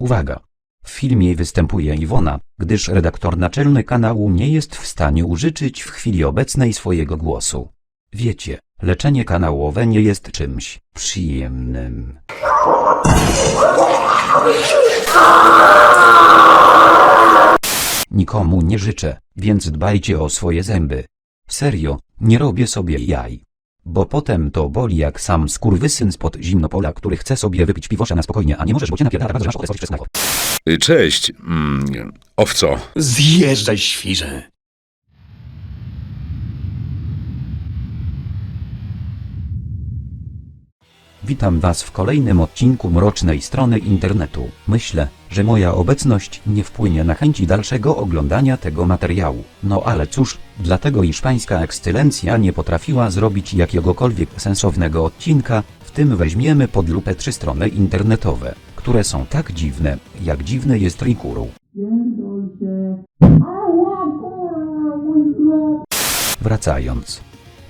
Uwaga! W filmie występuje Iwona, gdyż redaktor naczelny kanału nie jest w stanie użyczyć w chwili obecnej swojego głosu. Wiecie, leczenie kanałowe nie jest czymś przyjemnym. Nikomu nie życzę, więc dbajcie o swoje zęby. Serio, nie robię sobie jaj. Bo potem to boli jak sam skurwysyn spod zimnopola, który chce sobie wypić piwosza na spokojnie, a nie możesz, bo cię napierdala bardzo, że masz ochotę przez nago. Y, Cześć, mm, owco. Zjeżdżaj, świrze. Witam Was w kolejnym odcinku Mrocznej Strony Internetu. Myślę, że moja obecność nie wpłynie na chęci dalszego oglądania tego materiału. No ale cóż, dlatego iż Pańska Ekscelencja nie potrafiła zrobić jakiegokolwiek sensownego odcinka, w tym weźmiemy pod lupę trzy strony internetowe, które są tak dziwne, jak dziwny jest Rikuru. Wracając.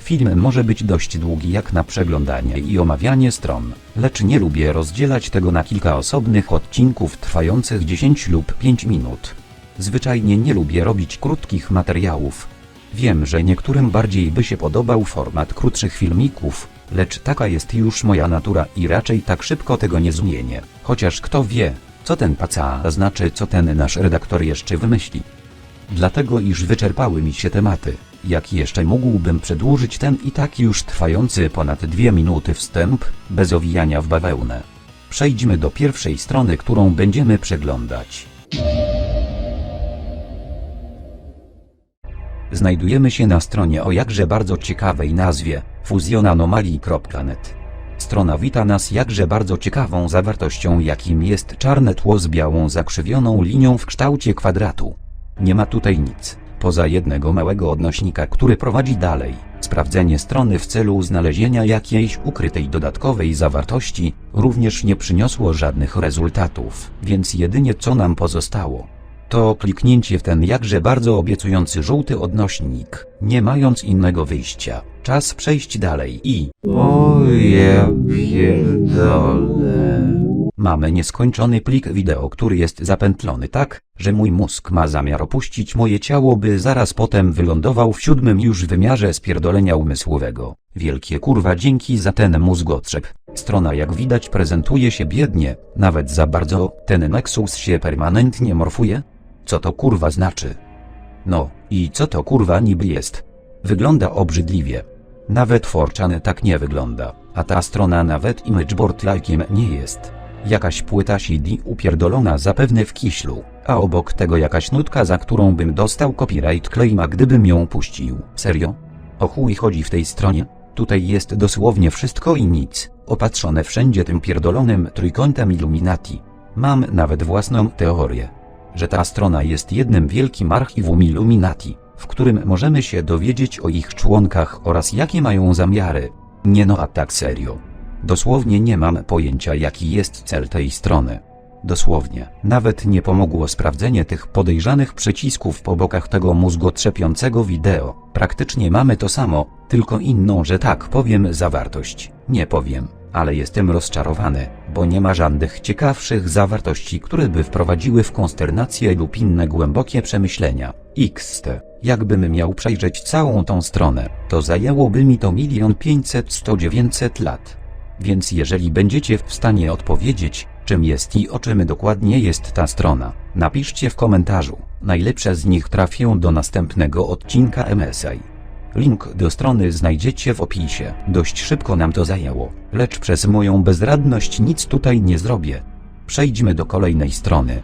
Film może być dość długi jak na przeglądanie i omawianie stron, lecz nie lubię rozdzielać tego na kilka osobnych odcinków trwających 10 lub 5 minut. Zwyczajnie nie lubię robić krótkich materiałów. Wiem, że niektórym bardziej by się podobał format krótszych filmików, lecz taka jest już moja natura i raczej tak szybko tego nie zmienię. Chociaż kto wie, co ten paca znaczy, co ten nasz redaktor jeszcze wymyśli. Dlatego iż wyczerpały mi się tematy, jak jeszcze mógłbym przedłużyć ten i tak już trwający ponad dwie minuty wstęp, bez owijania w bawełnę. Przejdźmy do pierwszej strony, którą będziemy przeglądać. Znajdujemy się na stronie o jakże bardzo ciekawej nazwie fuzjonanomalii.net. Strona wita nas jakże bardzo ciekawą zawartością jakim jest czarne tło z białą zakrzywioną linią w kształcie kwadratu. Nie ma tutaj nic, poza jednego małego odnośnika, który prowadzi dalej. Sprawdzenie strony w celu znalezienia jakiejś ukrytej dodatkowej zawartości również nie przyniosło żadnych rezultatów, więc jedynie co nam pozostało, to kliknięcie w ten jakże bardzo obiecujący żółty odnośnik, nie mając innego wyjścia. Czas przejść dalej i... Oje pierdolę. Mamy nieskończony plik wideo, który jest zapętlony tak, że mój mózg ma zamiar opuścić moje ciało, by zaraz potem wylądował w siódmym już wymiarze spierdolenia umysłowego. Wielkie kurwa dzięki za ten mózgotrzep. Strona jak widać prezentuje się biednie, nawet za bardzo ten Nexus się permanentnie morfuje. Co to kurwa znaczy? No, i co to kurwa niby jest? Wygląda obrzydliwie. Nawet Forczany tak nie wygląda, a ta strona nawet imageboard like'iem nie jest. Jakaś płyta CD upierdolona zapewne w kiślu, a obok tego jakaś nutka za którą bym dostał copyright claima gdybym ją puścił. Serio? O chuj chodzi w tej stronie? Tutaj jest dosłownie wszystko i nic, opatrzone wszędzie tym pierdolonym trójkątem Illuminati. Mam nawet własną teorię, że ta strona jest jednym wielkim archiwum Illuminati, w którym możemy się dowiedzieć o ich członkach oraz jakie mają zamiary. Nie no a tak serio. Dosłownie nie mam pojęcia jaki jest cel tej strony. Dosłownie. Nawet nie pomogło sprawdzenie tych podejrzanych przycisków po bokach tego mózgotrzepiącego wideo. Praktycznie mamy to samo, tylko inną, że tak powiem, zawartość. Nie powiem, ale jestem rozczarowany, bo nie ma żadnych ciekawszych zawartości, które by wprowadziły w konsternację lub inne głębokie przemyślenia. XT. Jakbym miał przejrzeć całą tą stronę, to zajęłoby mi to milion pięćset sto dziewięćset lat. Więc jeżeli będziecie w stanie odpowiedzieć, czym jest i o czym dokładnie jest ta strona, napiszcie w komentarzu. Najlepsze z nich trafią do następnego odcinka MSI. Link do strony znajdziecie w opisie. Dość szybko nam to zajęło, lecz przez moją bezradność nic tutaj nie zrobię. Przejdźmy do kolejnej strony.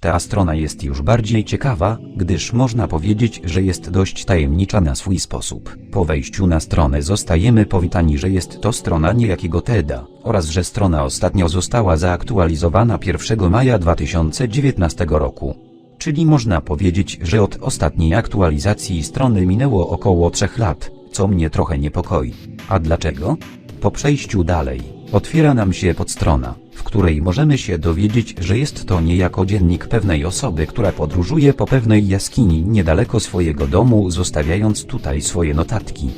Ta strona jest już bardziej ciekawa, gdyż można powiedzieć, że jest dość tajemnicza na swój sposób. Po wejściu na stronę zostajemy powitani, że jest to strona niejakiego TEDa, oraz że strona ostatnio została zaaktualizowana 1 maja 2019 roku. Czyli można powiedzieć, że od ostatniej aktualizacji strony minęło około 3 lat, co mnie trochę niepokoi. A dlaczego? Po przejściu dalej, otwiera nam się podstrona, w której możemy się dowiedzieć, że jest to niejako dziennik pewnej osoby, która podróżuje po pewnej jaskini niedaleko swojego domu, zostawiając tutaj swoje notatki.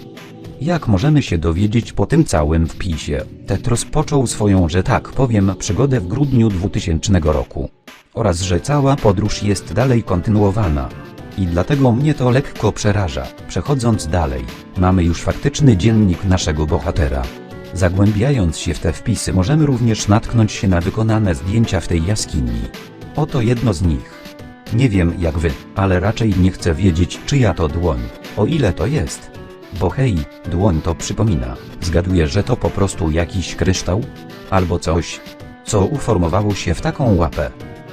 Jak możemy się dowiedzieć po tym całym wpisie, Ted rozpoczął swoją, że tak powiem, przygodę w grudniu 2000 roku. Oraz że cała podróż jest dalej kontynuowana. I dlatego mnie to lekko przeraża. Przechodząc dalej, mamy już faktyczny dziennik naszego bohatera. Zagłębiając się w te wpisy możemy również natknąć się na wykonane zdjęcia w tej jaskini. Oto jedno z nich. Nie wiem jak wy, ale raczej nie chcę wiedzieć czyja to dłoń, o ile to jest. Bo hej, dłoń to przypomina, zgaduję, że to po prostu jakiś kryształ? Albo coś, co uformowało się w taką łapę.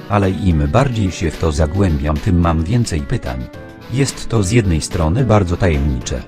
Ale im bardziej się w to zagłębiam, tym mam więcej pytań. Jest to z jednej strony bardzo tajemnicze,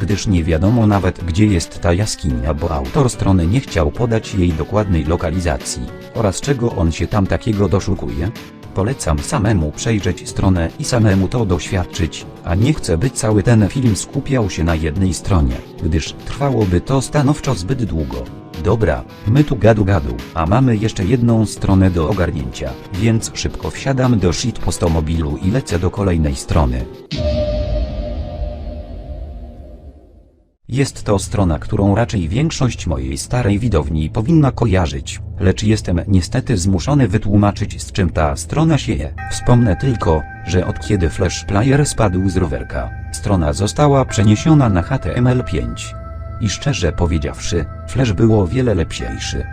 gdyż nie wiadomo nawet gdzie jest ta jaskinia, bo autor strony nie chciał podać jej dokładnej lokalizacji, oraz czego on się tam takiego doszukuje. Polecam samemu przejrzeć stronę i samemu to doświadczyć, a nie chcę by cały ten film skupiał się na jednej stronie, gdyż trwałoby to stanowczo zbyt długo. Dobra, my tu gadu gadu, a mamy jeszcze jedną stronę do ogarnięcia, więc szybko wsiadam do shitpostomobilu i lecę do kolejnej strony. Jest to strona, którą raczej większość mojej starej widowni powinna kojarzyć, lecz jestem niestety zmuszony wytłumaczyć z czym ta strona się je. Wspomnę tylko, że od kiedy Flash Player spadł z rowerka, strona została przeniesiona na HTML5. I szczerze powiedziawszy, Flash było wiele lepsiejszy.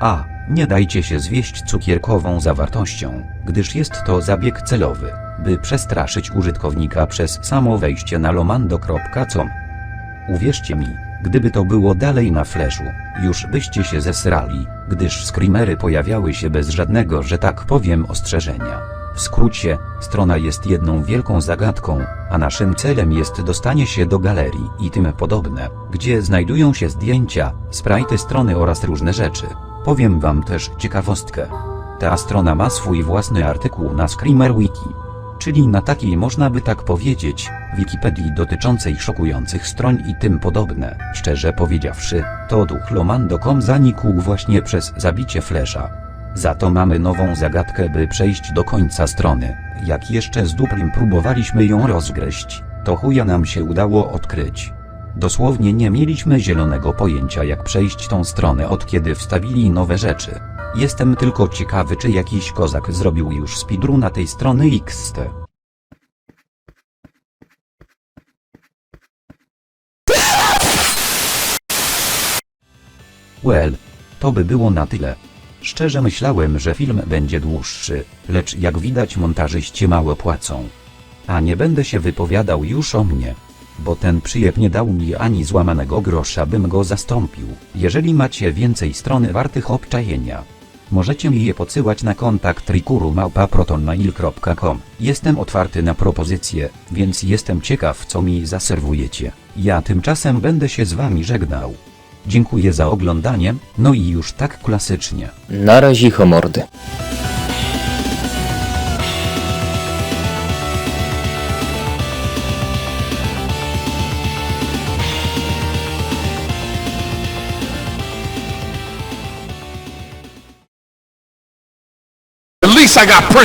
A, nie dajcie się zwieść cukierkową zawartością, gdyż jest to zabieg celowy, by przestraszyć użytkownika przez samo wejście na lomando.com. Uwierzcie mi, gdyby to było dalej na flashu, już byście się zesrali, gdyż screamery pojawiały się bez żadnego, że tak powiem, ostrzeżenia. W skrócie, strona jest jedną wielką zagadką, a naszym celem jest dostanie się do galerii i tym podobne, gdzie znajdują się zdjęcia, sprite strony oraz różne rzeczy. Powiem wam też ciekawostkę. Ta strona ma swój własny artykuł na Screamer Wiki czyli na takiej można by tak powiedzieć, Wikipedii dotyczącej szokujących stron i tym podobne. Szczerze powiedziawszy, to duch Lomando.com zanikł właśnie przez zabicie Flesza. Za to mamy nową zagadkę, by przejść do końca strony. Jak jeszcze z Duplem próbowaliśmy ją rozgryźć, to chuja nam się udało odkryć. Dosłownie nie mieliśmy zielonego pojęcia jak przejść tą stronę od kiedy wstawili nowe rzeczy. Jestem tylko ciekawy czy jakiś kozak zrobił już speedruna tej strony XT. Well, to by było na tyle. Szczerze myślałem, że film będzie dłuższy, lecz jak widać montażyście mało płacą. A nie będę się wypowiadał już o mnie. Bo ten przyjeb nie dał mi ani złamanego grosza, bym go zastąpił. Jeżeli macie więcej strony wartych obczajenia, możecie mi je podsyłać na kontakt rikurumałpa.protonmail.com. Jestem otwarty na propozycje, więc jestem ciekaw co mi zaserwujecie. Ja tymczasem będę się z wami żegnał. Dziękuję za oglądanie, no i już tak klasycznie. Na razie homordy. I got Prince.